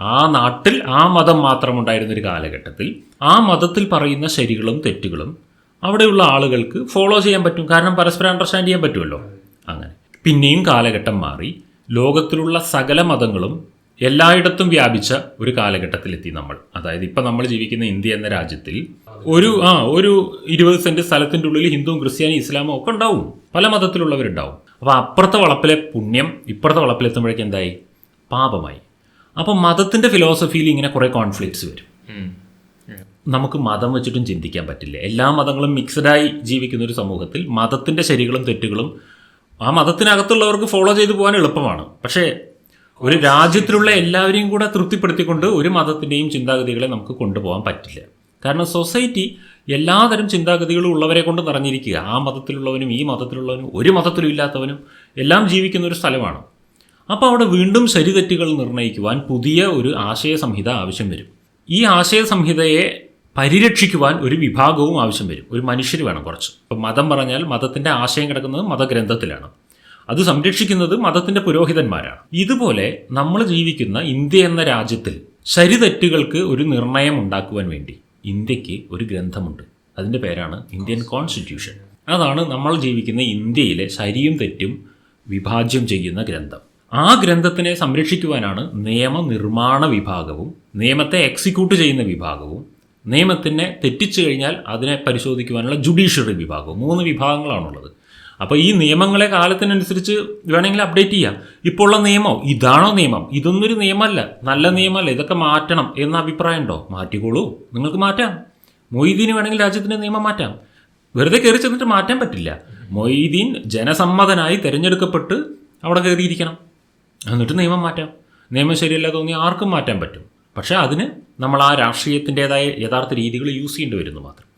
ആ നാട്ടിൽ ആ മതം മാത്രം ഉണ്ടായിരുന്ന ഒരു കാലഘട്ടത്തിൽ ആ മതത്തിൽ പറയുന്ന ശരികളും തെറ്റുകളും അവിടെയുള്ള ആളുകൾക്ക് ഫോളോ ചെയ്യാൻ പറ്റും. കാരണം പരസ്പരം അണ്ടർസ്റ്റാൻഡ് ചെയ്യാൻ പറ്റുമല്ലോ. അങ്ങനെ. പിന്നെയും കാലഘട്ടം മാറി. ലോകത്തിലുള്ള സകല മതങ്ങളും എല്ലായിടത്തും വ്യാപിച്ച ഒരു കാലഘട്ടത്തിലെത്തി നമ്മൾ. അതായത് ഇപ്പം നമ്മൾ ജീവിക്കുന്ന ഇന്ത്യ എന്ന രാജ്യത്തിൽ ഒരു ആ ഒരു ഇരുപത് സെന്റ് സ്ഥലത്തിന്റെ ഉള്ളിൽ ഹിന്ദുവും ക്രിസ്ത്യാനി ഇസ്ലാമും ഒക്കെ ഉണ്ടാവും. പല മതത്തിലുള്ളവരുണ്ടാവും. അപ്പോൾ അപ്പുറത്തെ വളപ്പിലെ പുണ്യം ഇപ്പുറത്തെ വളപ്പിലെത്തുമ്പോഴേക്കും എന്തായി? പാപമായി. അപ്പോൾ മതത്തിന്റെ ഫിലോസഫിയിൽ ഇങ്ങനെ കുറേ കോൺഫ്ലിക്ട്സ് വരും. നമുക്ക് മതം വെച്ചിട്ടും ചിന്തിക്കാൻ പറ്റില്ല. എല്ലാ മതങ്ങളും മിക്സഡായി ജീവിക്കുന്ന ഒരു സമൂഹത്തിൽ മതത്തിന്റെ ശരികളും തെറ്റുകളും ആ മതത്തിനകത്തുള്ളവർക്ക് ഫോളോ ചെയ്തു പോകാൻ എളുപ്പമാണ്. പക്ഷേ ഒരു രാജ്യത്തിലുള്ള എല്ലാവരെയും കൂടെ തൃപ്തിപ്പെടുത്തിക്കൊണ്ട് ഒരു മതത്തിന്റെയും ചിന്താഗതികളെ നമുക്ക് കൊണ്ടുപോകാൻ പറ്റില്ല. കാരണം സൊസൈറ്റി എല്ലാതരം ചിന്താഗതികളും ഉള്ളവരെ കൊണ്ട് നിറഞ്ഞിരിക്കുക. ആ മതത്തിലുള്ളവനും ഈ മതത്തിലുള്ളവനും ഒരു മതത്തിലും ഇല്ലാത്തവനും എല്ലാം ജീവിക്കുന്ന ഒരു സ്ഥലമാണ്. അപ്പോൾ അവിടെ വീണ്ടും ശരിതെറ്റുകൾ നിർണയിക്കുവാൻ പുതിയ ഒരു ആശയ സംഹിത ആവശ്യം വരും. ഈ ആശയ സംഹിതയെ പരിരക്ഷിക്കുവാൻ ഒരു വിഭാഗവും ആവശ്യം വരും. ഒരു മനുഷ്യർ വേണം കുറച്ച്. ഇപ്പം മതം പറഞ്ഞാൽ മതത്തിന്റെ ആശയം കിടക്കുന്നത് മതഗ്രന്ഥത്തിലാണ്. അത് സംരക്ഷിക്കുന്നത് മതത്തിന്റെ പുരോഹിതന്മാരാണ്. ഇതുപോലെ നമ്മൾ ജീവിക്കുന്ന ഇന്ത്യ എന്ന രാജ്യത്തിൽ ശരിതെറ്റുകൾക്ക് ഒരു നിർണയം ഉണ്ടാക്കുവാൻ വേണ്ടി ഇന്ത്യയ്ക്ക് ഒരു ഗ്രന്ഥമുണ്ട്. അതിന്റെ പേരാണ് ഇന്ത്യൻ കോൺസ്റ്റിറ്റ്യൂഷൻ. അതാണ് നമ്മൾ ജീവിക്കുന്ന ഇന്ത്യയിലെ ശരിയും തെറ്റും വിഭാജ്യം ചെയ്യുന്ന ഗ്രന്ഥം. ആ ഗ്രന്ഥത്തിനെ സംരക്ഷിക്കുവാനാണ് നിയമനിർമ്മാണ വിഭാഗവും നിയമത്തെ എക്സിക്യൂട്ട് ചെയ്യുന്ന വിഭാഗവും നിയമത്തിനെ തെറ്റിച്ചു കഴിഞ്ഞാൽ അതിനെ പരിശോധിക്കുവാനുള്ള ജുഡീഷ്യറി വിഭാഗവും മൂന്ന് വിഭാഗങ്ങളാണുള്ളത്. അപ്പോൾ ഈ നിയമങ്ങളെ കാലത്തിനനുസരിച്ച് വേണമെങ്കിൽ അപ്ഡേറ്റ് ചെയ്യാം. ഇപ്പോൾ ഉള്ള നിയമം ഇതാണോ നിയമം? ഇതൊന്നൊരു നിയമമല്ല നല്ല നിയമമല്ല ഇതൊക്കെ മാറ്റണം എന്ന അഭിപ്രായം ഉണ്ടോ മാറ്റിക്കോളൂ. നിങ്ങൾക്ക് മാറ്റാം. മൊയ്തീന് വേണമെങ്കിൽ രാജ്യത്തിന്റെ നിയമം മാറ്റാം. വെറുതെ കയറി ചെന്നിട്ട് മാറ്റാൻ പറ്റില്ല. മൊയ്തീൻ ജനസമ്മതനായി തിരഞ്ഞെടുക്കപ്പെട്ട് അവിടെ കയറിയിരിക്കണം എന്നിട്ട് നിയമം മാറ്റാം. നിയമം ശരിയല്ല തോന്നി ആർക്കും മാറ്റാൻ പറ്റും. പക്ഷേ അതിന് നമ്മൾ ആ രാഷ്ട്രീയത്തിന്റെതായ യഥാർത്ഥ രീതികൾ യൂസ് ചെയ്യേണ്ടി വരുന്നു മാത്രം.